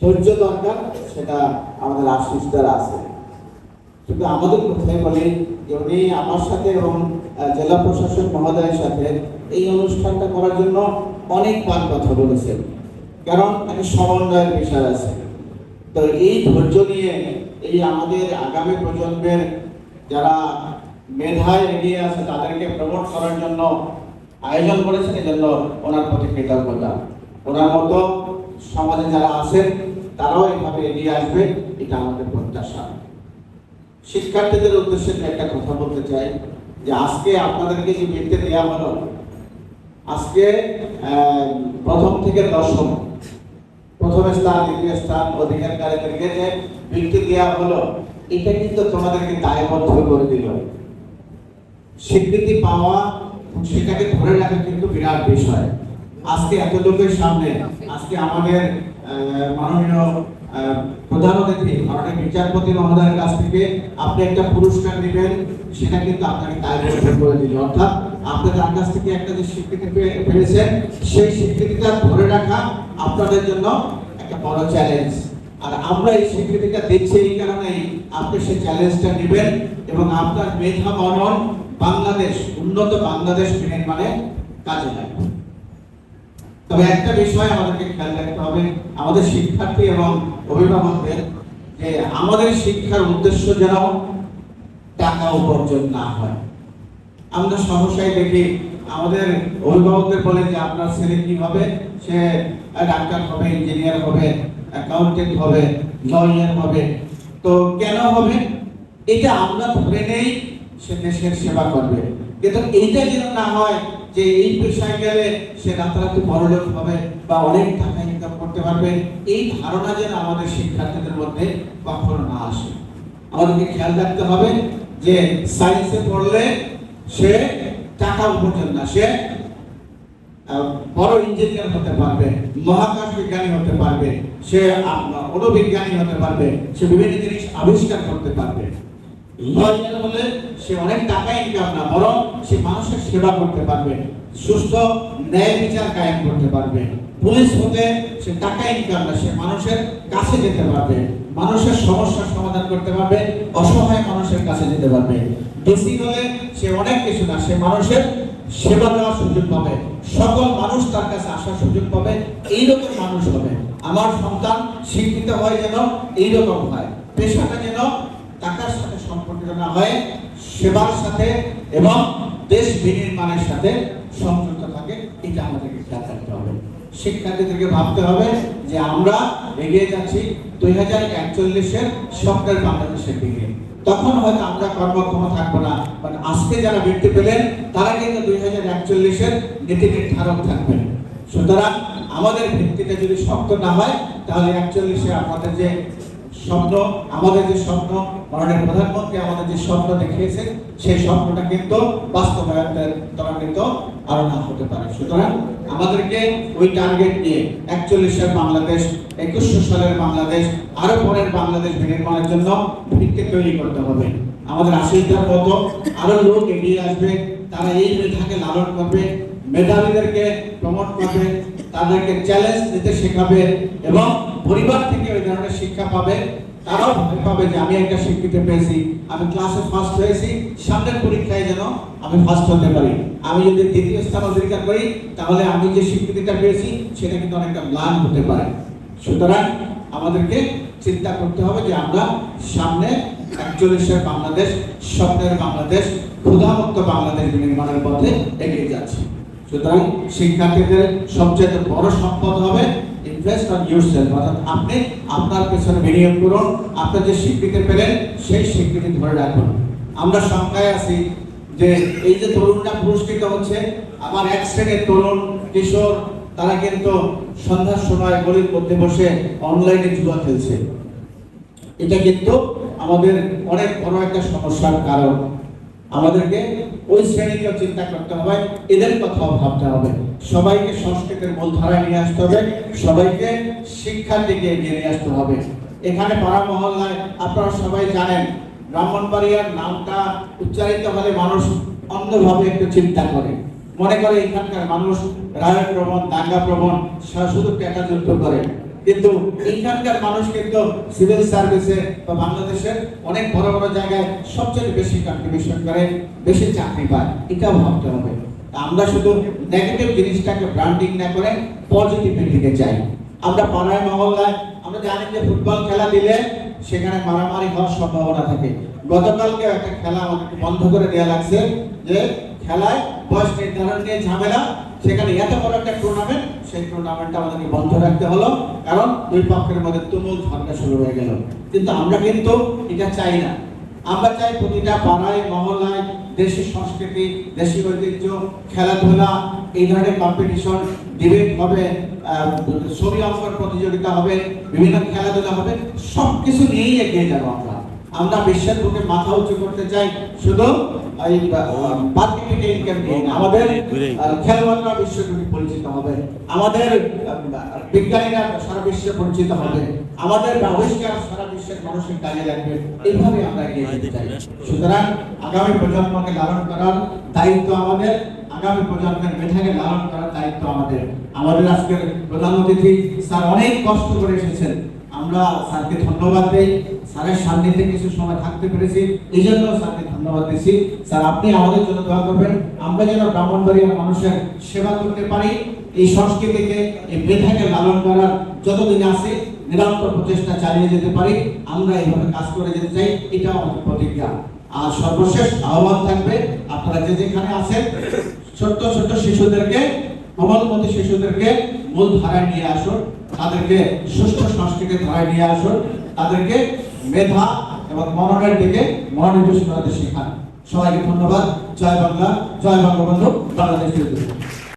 ধৈর্য দরকার, সেটা আমাদের আশিস দ্বারা আছে। কিন্তু আমাদের কোথায় বলি যে উনি আমার সাথে এবং জেলা প্রশাসক মহোদয়ের সাথে এই অনুষ্ঠানটা করার জন্য অনেকবার কথা বলেছেন। কারণ একটা সমন্বয়ের বিষয় আছে। তো এই ধৈর্য নিয়ে এই আমাদের আগামী প্রজন্মের যারা মেধায় এগিয়ে আছে, তাদেরকে প্রমোট করার জন্য আয়োজন করেছেন এই জন্য ওনার প্রতি কৃতজ্ঞতা। ওনার মতো সমাজে যারা আছেন, তারাও এইভাবে এগিয়ে আসবে, এটা আমাদের প্রত্যাশা। শিক্ষার্থীদের উদ্দেশ্যে একটা কথা বলতে চাই, যে আজকে আপনাদেরকে যে বৃত্তি দেওয়া হলো, আজকে প্রথম থেকে দশম, প্রথম স্থান, দ্বিতীয় স্থান অধিকারীদেরকে যে বৃত্তি দেওয়া হলো, এটা কিন্তু তোমাদেরকে দায়বদ্ধ করে দিল। স্বীকৃতি পাওয়া, সেটাকে ধরে রাখা কিন্তু বিরাট বিষয়। আজকে এত লোকের সামনে, আজকে আমাদের মাননীয় প্রধান অতিথি মাননীয় বিচারপতি মহোদয়ের কাছ থেকে আপনি একটা পুরস্কার নেবেন, সেটা কিন্তু আপনাকে দায়বদ্ধ করে দিল। অর্থাৎ আপনি তার কাছ থেকে একটা যে স্বীকৃতি পেয়েছেন সেই স্বীকৃতিটা ধরে রাখা আপনাদের জন্য একটা বড় চ্যালেঞ্জ আর আমরা এই স্বীকৃতিটা দিচ্ছি এই কারণেই আপনি সেই চ্যালেঞ্জটা নেবেন এবং আপনার মেধা মনন বাংলাদেশ, উন্নত বাংলাদেশ নির্মাণে কাজে লাগবে। তবে একটা বিষয় আমাদেরকে খেয়াল রাখতে হবে, আমাদের শিক্ষার্থী এবং অভিভাবকদের, যে আমাদের শিক্ষার উদ্দেশ্য যেন টাকা উপার্জন না হয়। আমরা সহসাই দেখি, আমাদের অভিভাবকদের বলে যে আপনার ছেলে কি হবে? সে ডাক্তার হবে, ইঞ্জিনিয়ার হবে, অ্যাকাউন্টেন্ট হবে, লয়ার হবে। তো কেন হবে? এটা আমরা ধরে নেই সে দেশের সেবা করবে। কিন্তু এইটা যেন না হয় যে এই পেশায় গেলে সে রাতারাতি বড়লোক হবে বা অনেক টাকা ইনকাম করতে পারবে এই ধারণা যেন আমাদের শিক্ষার্থীদের মধ্যে কখনো না আসে। আমাদেরকে খেয়াল রাখতে হবে যে সায়েন্সে পড়লে সে টাকা উপার্জন না সে বড় ইঞ্জিনিয়ার হতে পারবে মহাকাশ বিজ্ঞানী হতে পারবে সে আহ, অণুবিজ্ঞানী হতে পারবে সে বিভিন্ন জিনিস আবিষ্কার করতে পারবে। লয়ার হলে সে অনেক টাকা ইনকাম না, বরং সে মানুষের সেবা করতে পারবে, সুস্থ ন্যায় বিচার কায়েম করতে পারবে। পুলিশ হতে সে টাকা ইনকাম না, সে মানুষের কাছে যেতে পারবে, মানুষের সমস্যার সমাধান করতে পারবে, অসহায় মানুষের কাছে যেতে পারবে। হলে সে অনেক কিছু না, সে মানুষের সেবা দেওয়ার সুযোগ পাবে, সকল মানুষ তার কাছে আসার সুযোগ পাবে, এইরকম মানুষ হবে। আমার সন্তান শিক্ষিত হয় যেন এইরকম হয়, পেশাটা যেন না হয়, সেবার সাথে এবং দেশ বিনির্মাণের সাথে সংযুক্ত থাকে, এটা আমাদেরকে খেয়াল রাখতে হবে। শিক্ষার্থীদেরকে ভাবতে হবে যে আমরা এগিয়ে যাচ্ছি দুই হাজার একচল্লিশের স্বপ্নের বাংলাদেশের দিকে। তখন হয়তো আমরা কর্মক্ষম থাকব না বাট আজকে যারা বৃত্তি পেলেন, তারা কিন্তু দুই হাজার একচল্লিশের নীতি নির্ধারক থাকবেন। সুতরাং আমাদের ভিত্তিটা যদি শক্ত না হয়, তাহলে একচল্লিশে আপনাদের যে স্বপ্ন, আমাদের যে স্বপ্ন, মাননীয় প্রধানমন্ত্রী আমাদের যে স্বপ্ন দেখিয়েছেন সেই স্বপ্নটা কিন্তু বাস্তবায়নের ত্বরান্বিত আরও না হতে পারে। সুতরাং আমাদেরকে ওই টার্গেট নিয়ে একচল্লিশের বাংলাদেশ, একুশশো সালের বাংলাদেশ, আরও পরের বাংলাদেশ বিনির্মাণের জন্য ভিত্তি তৈরি করতে হবে। আমাদের আশিসদার মতো আরও লোক এগিয়ে আসবে, তারা এই মেধাকে লালন করবে, মেধাবীদেরকে প্রমোট করবে তাদেরকে চ্যালেঞ্জ দিতে শেখাবে এবং পরিবার থেকে ওই ধরনের শিক্ষা পাবে। তারাও ভয় পাবে যে আমি একটা স্বীকৃতি পেয়েছি, আমি ক্লাসে ফার্স্ট হয়েছি, সামনের পরীক্ষায় যেন আমি ফার্স্ট হতে পারি। আমি যদি দ্বিতীয় স্থান অধিকার করি, তাহলে আমি যে স্বীকৃতিটা পেয়েছি, সেটা কিন্তু অনেকটা ম্লান হতে পারে। সুতরাং আমাদেরকে চিন্তা করতে হবে যে আমরা সামনে একচল্লিশের বাংলাদেশ, স্বপ্নের বাংলাদেশ, ক্ষুধামুক্ত বাংলাদেশ নির্মাণের পথে এগিয়ে যাচ্ছি। সুতরাং শিক্ষার্থীদের সবচেয়ে বড় সম্পদ হবে ইনভেস্ট অন ইউরসেলফ অর্থাৎ আপনি আপনার পেছনে বিনিয়োগ করুন আপনি যে স্বীকৃতি পেলেন, সেই স্বীকৃতি ধরে রাখুন। আমরা সংখ্যায় আছি যে এই যে তরুণরা পুরস্কৃত হচ্ছে আমার এক শ্রেণির তরুণ, কিশোর, তারা কিন্তু সন্ধ্যার সময় গলির মধ্যে বসে অনলাইনে জুয়া খেলছে। এটা কিন্তু আমাদের অনেক বড় একটা সমস্যার কারণ। আমাদেরকে ওই শ্রেণীকেও চিন্তা করতে হবে, এদের কথাও ভাবতে হবে। সবাইকে সংস্কৃতির মূলধারায় নিয়ে আসতে হবে, সবাইকে শিক্ষার দিকে এগিয়ে নিয়ে আসতে হবে। এখানে পাড়া মহল্লায় আপনারা সবাই জানেন, ব্রাহ্মণবাড়িয়ার নামটা উচ্চারিত হলে মানুষ অন্যভাবে একটু চিন্তা করে। মনে করে এখানকার মানুষ রায় প্রবণ দাঙ্গা প্রবণ শুধু টাকা যুদ্ধ করে। কিন্তু এইখানকার মানুষ কিন্তু সিভিল সার্ভিসে বা বাংলাদেশের অনেক বড় বড় জায়গায় সবচেয়ে বেশি কন্ট্রিবিউশন করে, বেশি চাকরি পায়। এটাও ভাবতে হবে। আমরা শুধু নেগেটিভ জিনিসটাকে ব্র্যান্ডিং না করে পজিটিভের দিকে যাই। আমরা পাড়ায় মহল্লায়, আমরা জানি যে ফুটবল খেলা দিলে সেখানে মারামারি হওয়ার সম্ভাবনা থাকে। গতকালকে একটা খেলা বন্ধ করে দেওয়া লাগছে যে খেলায় বয়স নির্ধারণ নিয়ে ঝামেলা, সেখানে এত বড় একটা টুর্নামেন্ট সেই টুর্নামেন্টটা আমাদেরকে বন্ধ রাখতে হলো। কারণ দুই পক্ষের মধ্যে তুমুল ঝগড়া শুরু হয়ে গেল। কিন্তু আমরা কিন্তু এটা চাই না। আমরা চাই প্রতিটা পাড়ায়, মহল্লায়, দেশি সংস্কৃতি, দেশি ঐতিহ্য, খেলাধুলা, এই ধরনের কম্পিটিশন ডিবেট হবে ছবি অঙ্কন প্রতিযোগিতা হবে, বিভিন্ন খেলাধুলা হবে, সবকিছু নিয়েই এগিয়ে যাব আমরা। আমরা বিশ্বের বুকে মাথা উঁচু করতে চাই শুধু এই পার্টিপিটে ইনকাম নিয়ে আমাদের খেলোয়াড়রা বিশ্বব্যাপী পরিচিত হবে। আমাদের বিজ্ঞানীরা সারা বিশ্বে পরিচিত হবে। আমাদের আবিষ্কার সারা বিশ্বের মানুষের কাজে লাগবে এইভাবে আমরা এগিয়ে যেতে চাই। সুতরাং আগামী প্রজন্মকে লালন করার দায়িত্ব আমাদের আগামী প্রজন্মের মেধাকে লালন করার দায়িত্ব আমাদের। আমাদের আজকের প্রধান অতিথি স্যার অনেক কষ্ট করে এসেছেন। আমরা স্যারকে ধন্যবাদ দেই। স্যারের সান্নিধ্যে কিছু সময় থাকতে পেরেছি এই জন্য স্যারকে ধন্যবাদ দিচ্ছি। স্যার, আপনি আমাদের জন্য দোয়া করবেন। আমরা যেন ব্রাহ্মণবাড়িয়ার মানুষের সেবা করতে পারি। এই সংস্কৃতিকে, এই মেধাকে লালন করার যতদিন আছে, নিরন্তর প্রচেষ্টা চালিয়ে যেতে পারি। আমরা এইভাবে কাজ করে যেতে চাই, এটা আমাদের প্রতিজ্ঞা। আর সর্বশেষ আহ্বান থাকবে, আপনারা যে যেখানে আছেন, ছোট্ট ছোট্ট শিশুদেরকে কমলমতি শিশুদেরকে মূল ধারায় নিয়ে আসুন তাদেরকে সুস্থ সংস্কৃতির ধারায় নিয়ে আসুন তাদেরকে মেধা এবং মননের দিকে মনোনিবেশ করাতে শেখান। সবাইকে ধন্যবাদ। জয় বাংলা, জয় বঙ্গবন্ধু, বাংলাদেশ